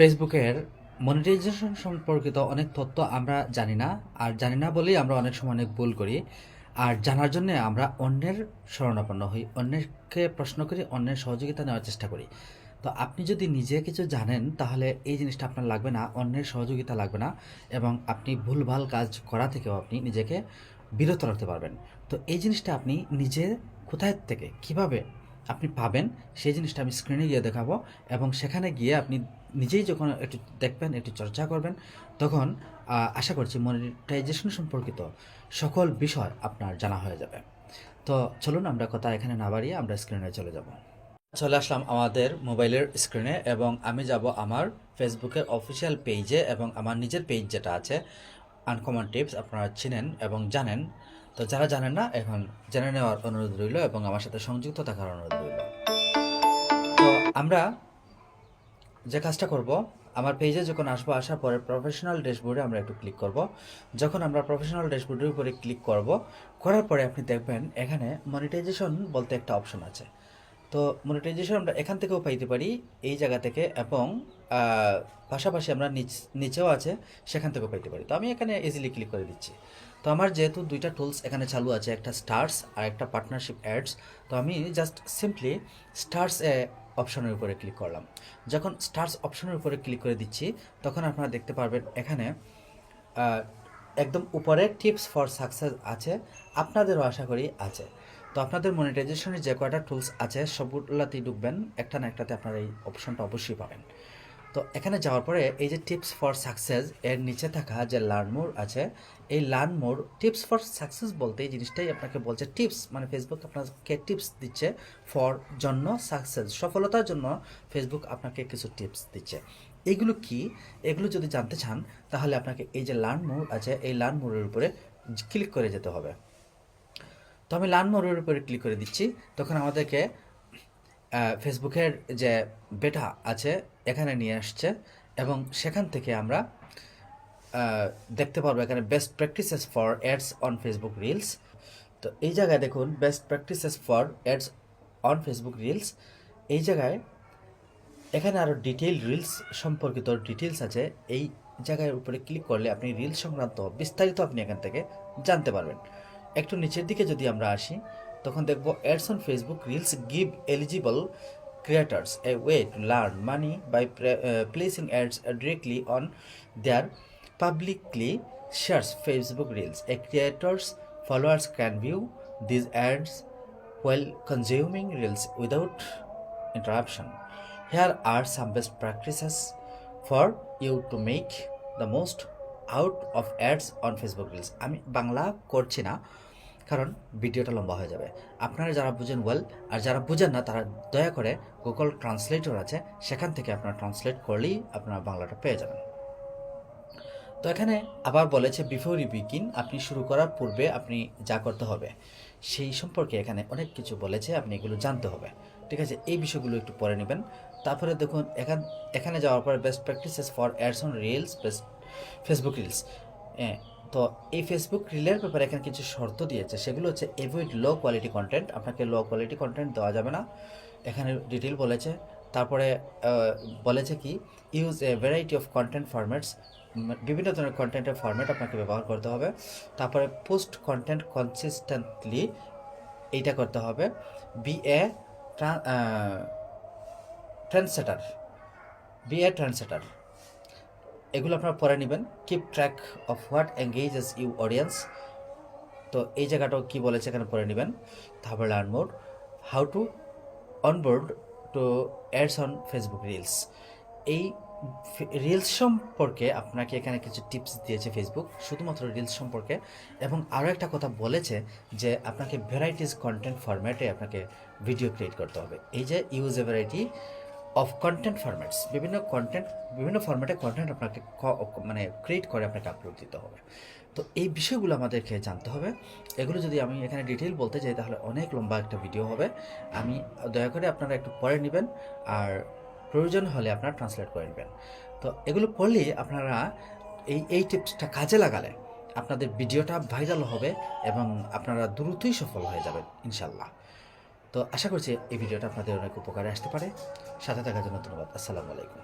ফেসবুকের মনিটাইজেশন সম্পর্কিত অনেক তথ্য আমরা জানি না, আর জানি না বলেই আমরা অনেক সময় অনেক ভুল করি। আর জানার জন্য আমরা অন্যের শরণাপন্ন হই অন্যকে প্রশ্ন করি, অন্যের সহযোগিতা নেওয়ার চেষ্টা করি। তো আপনি যদি নিজে কিছু জানেন, তাহলে এই জিনিসটা আপনার লাগবে না, অন্যের সহযোগিতা লাগবে না, এবং আপনি ভুলভাল কাজ করা থেকেও আপনি নিজেকে বিরত রাখতে পারবেন। তো এই জিনিসটা আপনি নিজে কোথায় থেকে, কীভাবে আপনি পাবেন, সেই জিনিসটা আমি স্ক্রিনে গিয়ে দেখাবো এবং সেখানে গিয়ে আপনি নিজেই যখন একটু দেখবেন, একটু চর্চা করবেন, তখন আশা করছি মনিটাইজেশন সম্পর্কিত সকল বিষয় আপনার জানা হয়ে যাবে। তো চলুন আমরা কথা এখানে না বাড়িয়ে আমরা স্ক্রিনে চলে যাব। চলে আসলাম আমাদের মোবাইলের স্ক্রিনে এবং আমি যাব আমার ফেসবুকের অফিসিয়াল পেজে এবং আমার নিজের পেজ যেটা আছে আনকমন টিপস আপনারা চিনেন এবং জানেন। তো যারা জানেন না, এখন জেনে নেওয়ার অনুরোধ রইল এবং আমার সাথে সংযুক্ত থাকার অনুরোধ রইল। তো আমরা যে কাজটা করব, আমার পেজে যখন আসব, আসার পরে প্রফেশনাল ড্যাশবোর্ডে আমরা একটু ক্লিক করব। যখন আমরা প্রফেশনাল ড্যাশবোর্ডের উপরে ক্লিক করব, করার পরে আপনি দেখবেন এখানে মনিটাইজেশন বলতে একটা অপশন আছে। তো মনিটাইজেশন আমরা এখান থেকেও পাইতে পারি, এই জায়গা থেকে এবং পাশাপাশি আমরা নিচ, নিচেও আছে, সেখান থেকেও পাইতে পারি। তো আমি এখানে ইজিলি ক্লিক করে দিচ্ছি। তো আমার যেহেতু দুইটা টুলস এখানে চালু আছে, একটা স্টার্স আর একটা পার্টনারশিপ অ্যাডস তো আমি জাস্ট সিম্পলি স্টার্স অপশনের উপরে ক্লিক করলাম। যখন স্টার্স অপশনের উপরে ক্লিক করে দিচ্ছি, তখন আপনারা দেখতে পারবেন এখানে একদম উপরে টিপস ফর সাকসেস আছে, আপনাদেরও আশা করি আছে। তো আপনাদের মনিটাইজেশনের যে কয়টা টুলস আছে, সবগুলোতেই ঢুকবেন, একটা না একটাতে আপনারা এই অপশনটা অবশ্যই পাবেন। তো এখানে যাওয়ার পরে এই যে টিপস ফর সাকসেস এর নিচে থাকা যে লার্ন মোর আছে, এই learn more tips for success বলতে এই জিনিসটাই আপনাকে বলছে টিপস মানে ফেসবুক আপনাকে টিপস দিচ্ছে ফর জন্য সাকসেস, সফলতার জন্য ফেসবুক আপনাকে কিছু টিপস দিচ্ছে। এগুলো কি? এগুলো যদি জানতে চান, তাহলে আপনাকে এই যে লার্ন মোর আছে, এই লার্ন মোরের উপরে ক্লিক করে যেতে হবে। তো আমি লার্ন মোরের উপরে ক্লিক করে দিচ্ছি। তখন আমাদেরকে ফেসবুকের যে বেটা আছে, এখানে নিয়ে আসছে এবং সেখান থেকে আমরা দেখতে পারব এখানে best practices for ads on Facebook reels তো এই জায়গায় দেখুন best practices for ads on Facebook reels এই জায়গায় এখানে আরও ডিটেইল রিলস সম্পর্কিত ডিটেলস আছে। এই জায়গার উপরে ক্লিক করলে আপনি রিলস সংক্রান্ত বিস্তারিত আপনি এখান থেকে জানতে পারবেন। একটু নিচের দিকে যদি আমরা আসি তখন দেখব ads on Facebook reels give eligible creators a way to learn money by placing ads directly on their publicly shares Facebook reels a creators followers can view these ads well consuming reels without interruption here are some best practices for you to make the most out of ads on Facebook reels আমি বাংলা করছি না। কারণ ভিডিওটা লম্বা হয়ে যাবে। আপনারা যারা বুঝেন ওয়েল আর যারা বুঝেন না, তারা দয়া করে গুগল ট্রান্সলেটর আছে, সেখান থেকে আপনারা ট্রান্সলেট করলেই আপনারা বাংলাটা পেয়ে যাবেন। তো এখানে আবার বলেছে বিফোর ইউ বিগিন আপনি শুরু করার পূর্বে আপনি যা করতে হবে, সেই সম্পর্কে এখানে অনেক কিছু বলেছে, আপনি এগুলো জানতে হবে। ঠিক আছে, এই বিষয়গুলো একটু পরে নেবেন। তারপরে দেখুন, এখান, এখানে যাওয়ার পরে best practices for ads on reels best Facebook reels তো এই ফেসবুক রিলের ব্যাপারে এখানে কিছু শর্ত দিয়েছে। সেগুলো হচ্ছে এভয়েড লো কোয়ালিটি কন্টেন্ট আপনাকে লো কোয়ালিটি কন্টেন্ট দেওয়া যাবে না। এখানে ডিটেল বলেছে। তারপরে বলেছে কি use a variety of content formats বিভিন্ন ধরনের কন্টেন্টের ফরম্যাট আপনাকে ব্যবহার করতে হবে। তারপরে পোস্ট কন্টেন্ট কনসিস্টেন্টলি এইটা করতে হবে। বি এ ট্রেন্ডসেটার বি এ ট্রেন্ডসেটার এগুলো আপনারা পরে নেবেন। Keep track of what engages you audience তো এই জায়গাটাও কী বলেছে এখানে পরে নেবেন। তারপর learn more how to onboard to ads on Facebook reels এই রিলস সম্পর্কে আপনাকে এখানে কিছু টিপস দিয়েছে ফেসবুক শুধুমাত্র রিলস সম্পর্কে। এবং আরও একটা কথা বলেছে যে আপনাকে ভ্যারাইটিস কন্টেন্ট ফরম্যাটে আপনাকে ভিডিও ক্রিয়েট করতে হবে। এই যে use variety of content formats বিভিন্ন কন্টেন্ট বিভিন্ন ফরম্যাটে কন্টেন্ট আপনাকে মানে ক্রিয়েট করে আপনাকে আপলোড দিতে হবে। তো এই বিষয়গুলো আমাদেরকে জানতে হবে। এগুলো যদি আমি এখানে ডিটেল বলতে যাই, তাহলে অনেক লম্বা একটা ভিডিও হবে। আমি দয়া করে আপনারা একটু পরে নেবেন, আর প্রয়োজন হলে আপনারা ট্রান্সলেট করে নেবেন। তো এগুলো পড়লে আপনারা এই এই টিপসটা কাজে লাগালে আপনাদের ভিডিওটা ভাইরাল হবে এবং আপনারা দ্রুতই সফল হয়ে যাবেন ইনশাল্লাহ তো আশা করছি এই ভিডিওটা আপনাদের অনেক উপকারে আসতে পারে। সাথে থাকার জন্য ধন্যবাদ। আসসালামু আলাইকুম।